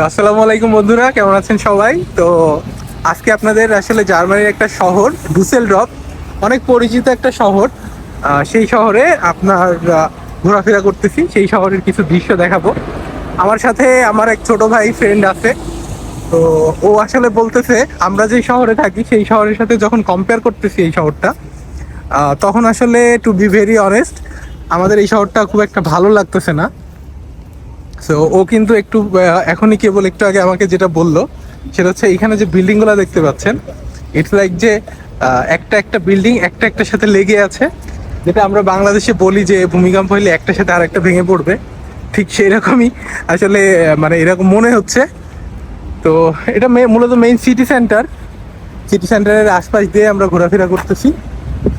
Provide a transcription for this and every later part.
আসসালামু আলাইকুম বন্ধুরা, কেমন আছেন সবাই? তো আজকে আপনাদের আসলে জার্মানির একটা শহর ডুসেল ড্রপ অনেক পরিচিত একটা শহর। সেই শহরে আপনার ঘোরাফেরা করতেছি, সেই শহরের কিছু দৃশ্য দেখাবো। আমার সাথে আমার এক ছোট ভাই ফ্রেন্ড আছে। তো ও আসলে বলতেছে, আমরা যে শহরে থাকি, সেই শহরের সাথে যখন কম্পেয়ার করতেছি এই শহরটা তখন আসলে টু বি ভেরি অনেস্ট আমাদের এই শহরটা খুব একটা ভালো লাগতেছে না। সো ও কিন্তু একটু এখনই কেবল একটু আগে আমাকে যেটা বলল, সেটা হচ্ছে এখানে যে বিল্ডিংগুলো দেখতে পাচ্ছেন ইটস লাইক যে একটা একটা বিল্ডিং একটা একটার সাথে লেগে আছে। যেটা আমরা বাংলাদেশে বলি যে, ভূমিকম্প হইলে একটার সাথে আরেকটা ভেঙে পড়বে। ঠিক সেই রকমই আসলে মানে এরকম মনে হচ্ছে। তো এটা মূলত মেইন সিটি সেন্টার সিটি সেন্টারের আশপাশ দিয়ে আমরা ঘোরাফেরা করতেছি।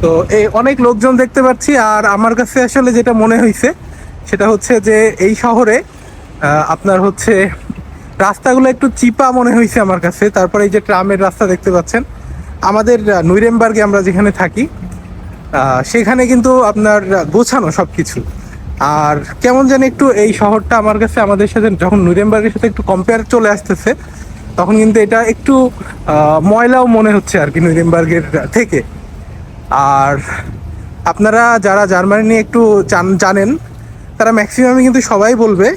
তো এই অনেক লোকজন দেখতে পাচ্ছি, আর আমার কাছে আসলে যেটা মনে হয়েছে সেটা হচ্ছে যে, এই শহরে আপনার হচ্ছে রাস্তাগুলো একটু চিপা মনে হয়েছে আমার কাছে। তারপরে এই যে ট্রামের রাস্তা দেখতে পাচ্ছেন, আমাদের নুইরেমবার্গে আমরা যেখানে থাকি সেখানে কিন্তু আপনার গোছানো সব কিছু আর কেমন যেন একটু এই শহরটা আমার কাছে, আমাদের সাথে যখন নুরেমবার্গের সাথে একটু কম্পেয়ার চলে আসতেছে, তখন কিন্তু এটা একটু ময়লাও মনে হচ্ছে আর কি নুরেমবার্গের থেকে। আর আপনারা যারা জার্মানি নিয়ে একটু জান- জানেন, তারা ম্যাক্সিমামই কিন্তু সবাই বলবে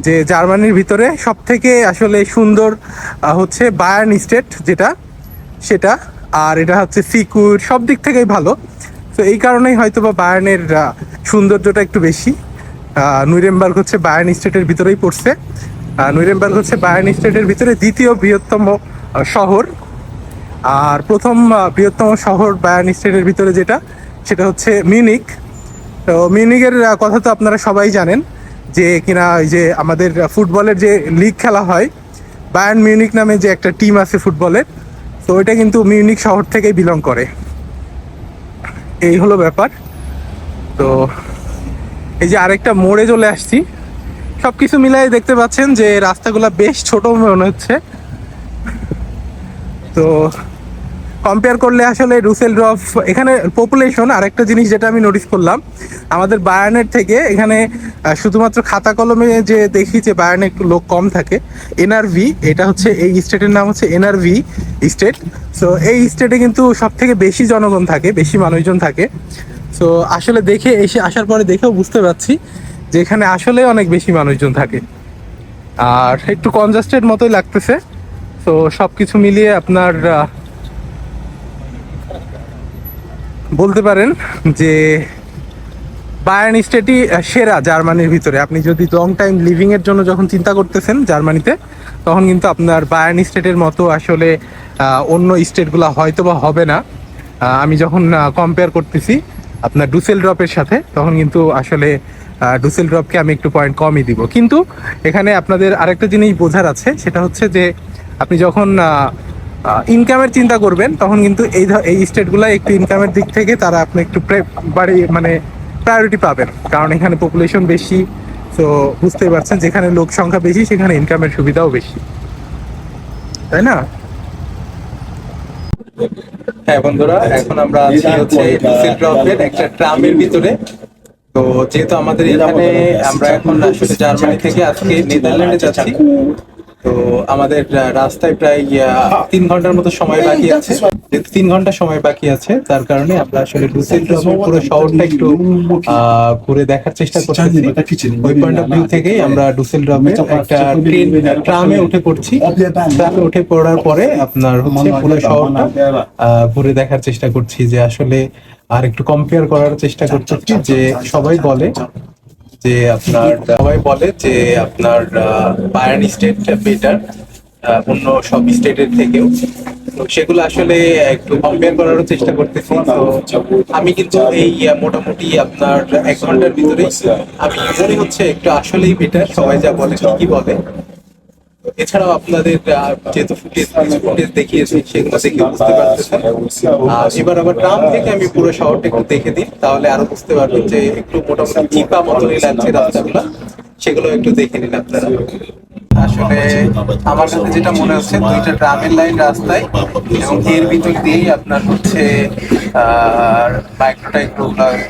যে জার্মানির ভিতরে সব থেকে আসলে সুন্দর হচ্ছে বায়ার্ন স্টেট যেটা সেটা আর এটা হচ্ছে সিকিউর সব দিক থেকেই ভালো। তো এই কারণেই হয়তো বা বায়ার্নের সৌন্দর্যটা একটু বেশি। আহ, নুরেমবার্গ হচ্ছে বায়ার্ন স্টেটের ভিতরেই পড়ছে। আহ, নুরেমবার্গ হচ্ছে বায়ার্ন স্টেটের ভিতরে দ্বিতীয় বৃহত্তম শহর। আর প্রথম বৃহত্তম শহর বায়ার্ন স্টেটের ভিতরে যেটা সেটা হচ্ছে মিউনিক তো মিউনিকের কথা তো আপনারা সবাই জানেন। যে কিনা ওই যে আমাদের ফুটবলের যে লিগ খেলা হয় বায়ার্ন মিউনিক নামে যে একটা টিম আছে ফুটবলের তো ওইটা কিন্তু মিউনিক শহর থেকেই বিলং করে। এই হলো ব্যাপার। তো এই যে আরেকটা মোড়ে চলে আসছি। সব কিছু মিলাই দেখতে পাচ্ছেন যে রাস্তাগুলো বেশ ছোট মনে হচ্ছে। তো কম্পেয়ার করলে আসলে রুসেল ড্রফ এখানে পপুলেশন আর একটা জিনিস যেটা আমি নোটিস করলাম, আমাদের বায়ার্নের থেকে এখানে শুধুমাত্র খাতা কলমে যে দেখি যে বায়ার্নে একটু লোক কম থাকে এনআরভি এটা হচ্ছে এই স্টেটের নাম হচ্ছে এনআরভি স্টেট সো এই স্টেটে কিন্তু সব থেকে বেশি জনগণ থাকে, বেশি মানুষজন থাকে সো আসলে দেখে এসে আসার পরে দেখেও বুঝতে পারছি যে এখানে আসলে অনেক বেশি মানুষজন থাকে। আর একটু কনজাস্টেড মতোই লাগতেছে তো সব কিছু মিলিয়ে আপনার বলতে পারেন যে বায়ার্ন স্টেটই সেরা জার্মানির ভিতরে। আপনি যদি লং টাইম লিভিং এর জন্য যখন চিন্তা করতেছেন জার্মানিতে, তখন কিন্তু আপনার বায়ার্ন স্টেটের মতো আসলে অন্য স্টেটগুলো হয়তো বা হবে না। আমি যখন কম্পেয়ার করতেছি আপনার ডুসেল ড্রপের সাথে, তখন কিন্তু আসলে ডুসেল ড্রপকে আমি একটু পয়েন্ট কমই দিব। কিন্তু এখানে আপনাদের আরেকটা জিনিস বোঝার আছে, সেটা হচ্ছে যে আপনি যখন ইনকামের চিন্তা করবেন, তখন কিন্তু এই এই স্টেটগুলো একটু ইনকামের দিক থেকে তারা আপনি একটু বাড়ি মানে প্রায়োরিটি পাবেন। কারণ এখানে পপুলেশন বেশি, তো বুঝতেই পারছেন, যেখানে লোক সংখ্যা বেশি, সেখানে ইনকামের সুবিধাও বেশি। তাই না? হ্যাঁ বন্ধুরা, এখন আমরা আছি হচ্ছে একটা ট্রামের ভিতরে। তো যেহেতু আমাদের এখানে আমরা এখন আসলে জার্মানি থেকে আজকে নেদারল্যান্ডে যাচ্ছি তো আমাদের রাস্তায় প্রায় তিন ঘণ্টার মতো সময় বাকি আছে। যেহেতু তিন ঘণ্টা সময় বাকি আছে তার কারণে আমরা আসলে পুরো শহরটা একটু ঘুরে দেখার চেষ্টা করতেছি। ওই পয়েন্ট অফ ভিউ থেকেই আমরা ডুসেল ড্রপে একটা ট্রেন ট্রামে উঠে পড়ছি। ট্রামে উঠে পড়ার পরে আপনার হচ্ছে পুরো শহরটা ঘুরে দেখার চেষ্টা করছি যে আসলে আর একটু কম্পেয়ার করার চেষ্টা করতেছি যে সবাই বলে। যে আপনার, সবাই বলে যে আপনার বায়ার্ন স্টেট বেটার অন্য সব স্টেটের থেকেও। তো সেগুলো আসলে একটু কম্পেয়ার করারও চেষ্টা করতেছি। তো আমি কিন্তু এই মোটামুটি আপনার এক ঘণ্টার ভিতরেই, আমি মনে হচ্ছে একটু আসলেই বেটার সবাই যা বলে কি বলে। এছাড়াও আপনাদের যেহেতু ফুটেজ ফুটেজ দেখিয়েছি, সেগুলো দেখে বুঝতে পারতেছেন। এবার আবার ট্রাম থেকে আমি পুরো শহরটা একটু দেখে দিই, তাহলে আরও বুঝতে পারবেন যে একটু মোটামুটি চিপা মতনই লাগছে রাস্তাগুলো। সেগুলো একটু দেখে নিন আপনারা। আসলে আমার কাছে যেটা মনে হচ্ছে, দুইটা ট্রামের লাইন রাস্তায়, এবং এর ভিতর দিয়েই আপনার হচ্ছে, আহ মাইক্রো টাইক্রো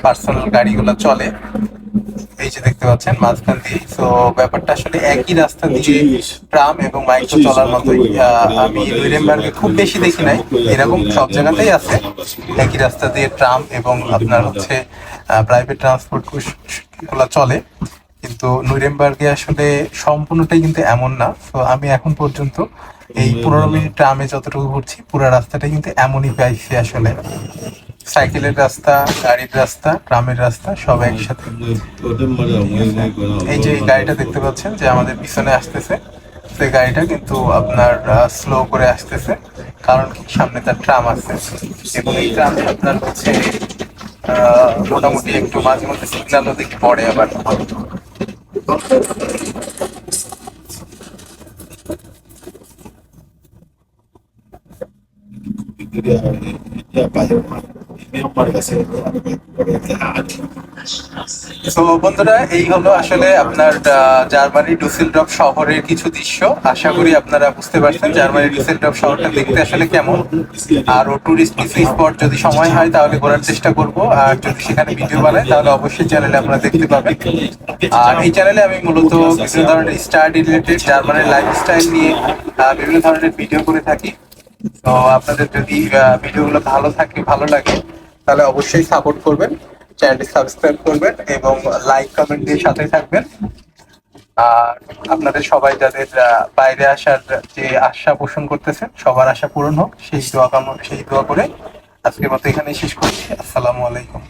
পার্সোনাল গাড়িগুলো চলে। এই যে দেখতে পাচ্ছেন মাঝখান দিয়ে। তো ব্যাপারটা আসলে একই রাস্তা দিয়ে ট্রাম এবং মাইক্রো চলার মতোই আমি লুইরেমবার্গে খুব বেশি দেখি নাই। এরকম সব জায়গাতেই আছে। একই রাস্তা দিয়ে ট্রাম এবং আপনার হচ্ছে প্রাইভেট ট্রান্সপোর্টগুলা চলে। কিন্তু নুরেমবার্গে আসলে সম্পূর্ণটাই কিন্তু এমন না। তো আমি এখন পর্যন্ত এই পনেরো মিনিট ট্রামে যতটুকু ঘুরছি পুরো রাস্তাটা কিন্তু এমনই পাইছি আসলে। সাইকেলের রাস্তা, গাড়ির রাস্তা, ট্রামের রাস্তা, সব একসাথে। এই যে গাড়িটা দেখতে পাচ্ছেন যে আমাদের পিছনে আসতেছে, সেই গাড়িটা কিন্তু আপনার স্লো করে আসতেছে, কারণ কি সামনে তার ট্রাম আছে। এবং এই ট্রাম আপনার হচ্ছে মোটামুটি একটু মাঝে মধ্যে সিগন্যালও দেখি পড়ে আবার। বন্ধুরা, এই হলো আসলে আপনার জার্মানি ডুসেলডর্ফ শহরের কিছু দৃশ্য। আশা করি আপনারা বুঝতে পারছেন জার্মানি ডুসেলডর্ফ শহরটা দেখতে আসলে কেমন। আর টুরিস্ট কিছু স্পট যদি সময় হয়, তাহলে ঘোরার চেষ্টা করব। আর যদি সেখানে ভিডিও বানাই তাহলে অবশ্যই চ্যানেলে আপনারা দেখতে পাবেন। আর এই চ্যানেলে আমি মূলত বিভিন্ন ধরনের স্টাডি রিলেটেড জার্মানের লাইফস্টাইল নিয়ে বিভিন্ন ধরনের ভিডিও করে থাকি। তো আপনাদের যদি ভিডিওগুলো ভালো থাকে, ভালো লাগে তাহলে অবশ্যই সাপোর্ট করবেন চ্যানেলটি সাবস্ক্রাইব করবেন এবং লাইক কমেন্ট দিয়ে সাথে থাকবেন। আর আপনাদের সবাই যাদের বাইরে আসার যে আশা পোষণ করতেছেন, সবার আশা পূরণ হোক। সেই দোয়া কামনা, সেই দোয়া করে আজকের মতো এখানেই শেষ করছি। আসসালামু আলাইকুম।